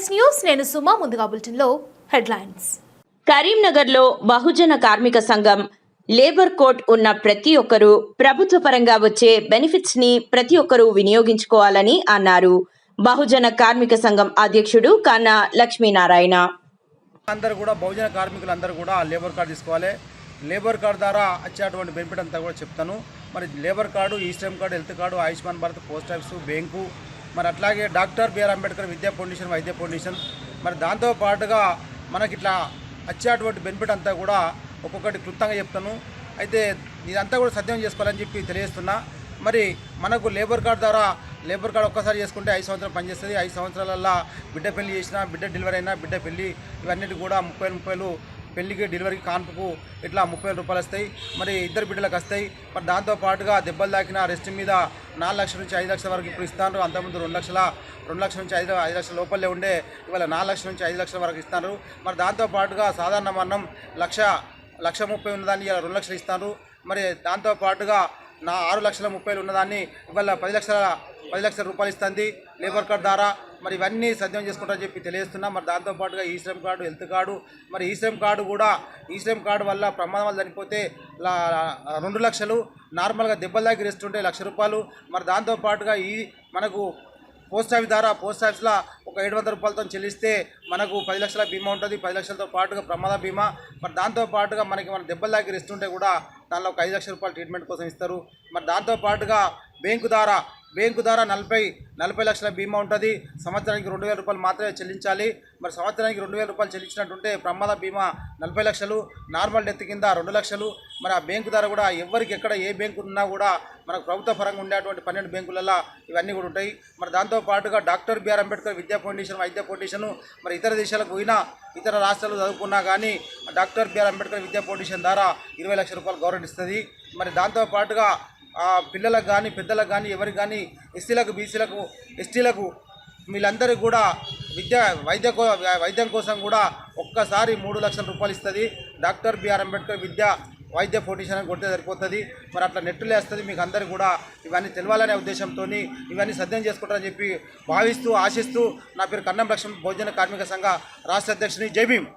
NS news నేను సుమా ముందుగా బులెటిన్లో హెడ్లైన్స్. కరీంనగర్లో బహుజన కార్మిక సంఘం లేబర్ కోడ్ ఉన్న ప్రతి ఒక్కరూ ప్రభుత్వ పరంగా వచ్చే బెనిఫిట్స్ని ప్రతి ఒక్కరూ వినియోగించుకోవాలని అన్నారు. బహుజన కార్మిక సంఘం అధ్యక్షుడు కన్నా లక్ష్మీనారాయణ. అందరూ కూడా బహుజన కార్మికులు అందరూ కూడా లేబర్ కార్డు తీసుకోవాలి. లేబర్ కార్డు ద్వారా వచ్చేటువంటి బెనిఫిట్ అంతా కూడా చెప్తాను. మరి labour card e Shram card health card Ayushman Bharat post office bank మరి అట్లాగే డాక్టర్ బిఆర్ అంబేద్కర్ విద్యా ఫౌండేషన్ వైద్య ఫౌండేషన్. మరి దాంతో పాటుగా మనకి ఇట్లా వచ్చేటువంటి బెనిఫిట్ అంతా కూడా ఒక్కొక్కటి క్లుప్తంగా చెప్తాను. అయితే ఇదంతా కూడా సద్యం చేసుకోవాలని చెప్పి తెలియజేస్తున్నా. మరి మనకు లేబర్ కార్డు ద్వారా లేబర్ కార్డు ఒక్కసారి చేసుకుంటే ఐదు సంవత్సరాలు పనిచేస్తుంది. ఐదు సంవత్సరాలల్లో బిడ్డ పెళ్ళి చేసినా బిడ్డ డెలివరీ అయినా బిడ్డ పెళ్ళి ఇవన్నీ కూడా ముప్పై ముప్పైలు పెళ్ళికి డెలివరీకి కాన్పుకు ఇట్లా ముప్పై రూపాయలు వస్తాయి. మరి ఇద్దరు బిడ్డలకు వస్తాయి. మరి దాంతోపాటుగా దెబ్బలు తాకిన రెస్ట్ మీద నాలుగు లక్షల నుంచి ఐదు లక్షల వరకు ఇప్పుడు ఇస్తాను అంతకుముందు రెండు లక్షల రెండు లక్షల నుంచి ఐదు ఐదు లక్షల లోపలే ఉండే. ఇవాళ నాలుగు లక్షల నుంచి ఐదు లక్షల వరకు ఇస్తారు మరి దాంతోపాటుగా సాధారణ మరణం లక్ష లక్ష ముప్పై ఉన్నదాన్ని ఇలా రెండు లక్షలు ఇస్తారు మరి దాంతోపాటుగా నా ఆరు లక్షల ముప్పైలు ఉన్నదాన్ని ఇవాళ పది లక్షల పది లక్షల రూపాయలు ఇస్తుంది. లేబర్ కార్డ్ ద్వారా మరి ఇవన్నీ సద్యం చేసుకుంటారని చెప్పి తెలియజేస్తున్నా. మరి దాంతోపాటుగా ఈ శ్రమ్ కార్డు హెల్త్ కార్డు మరి ఈ శ్రమ్ కార్డు కూడా ఈ శ్రమ్ కార్డు వల్ల ప్రమాదం వల్ల చనిపోతే లా- రెండు లక్షలు నార్మల్గా దెబ్బల దగ్గర ఇస్తుంటే లక్ష రూపాయలు. మరి దాంతోపాటుగా ఈ మనకు పోస్ట్ ఆఫీస్ ద్వారా పోస్ట్ ఆఫీస్లో ఒక ఏడు వందల రూపాయలతో చెల్లిస్తే మనకు పది లక్షల బీమా ఉంటుంది. పది లక్షలతో పాటుగా ప్రమాద బీమా. మరి దాంతో పాటుగా మనకి మన దెబ్బల దగ్గర ఇస్తుంటే కూడా దానిలో ఒక ఐదు లక్షల రూపాయలు ట్రీట్మెంట్ కోసం ఇస్తారు. మరి దాంతో పాటుగా బ్యాంకు ద్వారా బ్యాంకు ద్వారా నలభై నలభై లక్షల బీమా ఉంటుంది. సంవత్సరానికి రెండు వేల రూపాయలు మాత్రమే చెల్లించాలి. మరి సంవత్సరానికి రెండు వేల రూపాయలు చెల్లించినట్టుంటే ప్రమాద బీమా నలభై లక్షలు నార్మల్ డెత్ కింద రెండు లక్షలు. మరి ఆ బ్యాంకు ద్వారా కూడా ఎవరికి ఎక్కడ ఏ బ్యాంకు ఉన్నా కూడా మనకు ప్రభుత్వ పరంగా ఉండేటువంటి పన్నెండు బ్యాంకులలో ఇవన్నీ కూడా ఉంటాయి. మరి దాంతో పాటుగా డాక్టర్ బిఆర్ అంబేద్కర్ విద్యా ఫౌండేషన్ వైద్య ఫౌండేషన్ మరి ఇతర దేశాలకు పోయినా ఇతర రాష్ట్రాలు చదువుకున్నా కానీ డాక్టర్ బిఆర్ అంబేద్కర్ విద్యా ఫౌండేషన్ ద్వారా ఇరవై లక్షల రూపాయలు గవర్నమెంట్ ఇస్తుంది. మరి దాంతోపాటుగా పిల్లలకు కానీ పెద్దలకు కానీ ఎవరికి కానీ ఎస్సీలకు బీసీలకు ఎస్టీలకు వీళ్ళందరూ కూడా విద్య వైద్య వైద్యం కోసం కూడా ఒక్కసారి మూడు లక్షల రూపాయలు ఇస్తుంది. డాక్టర్ బిఆర్ అంబేద్కర్ విద్య వైద్య ఫౌండేషన్ అని కొడితే సరిపోతుంది. మరి అట్లా నెట్టులు వేస్తుంది మీకు అందరికీ కూడా ఇవన్నీ తెలవాలనే ఉద్దేశంతో ఇవన్నీ సద్యం చేసుకుంటారని చెప్పి భావిస్తూ ఆశిస్తూ నా పేరు కన్నం లక్ష్మణ్ భోజన కార్మిక సంఘ రాష్ట్ర అధ్యక్షుని. జై భీమ్.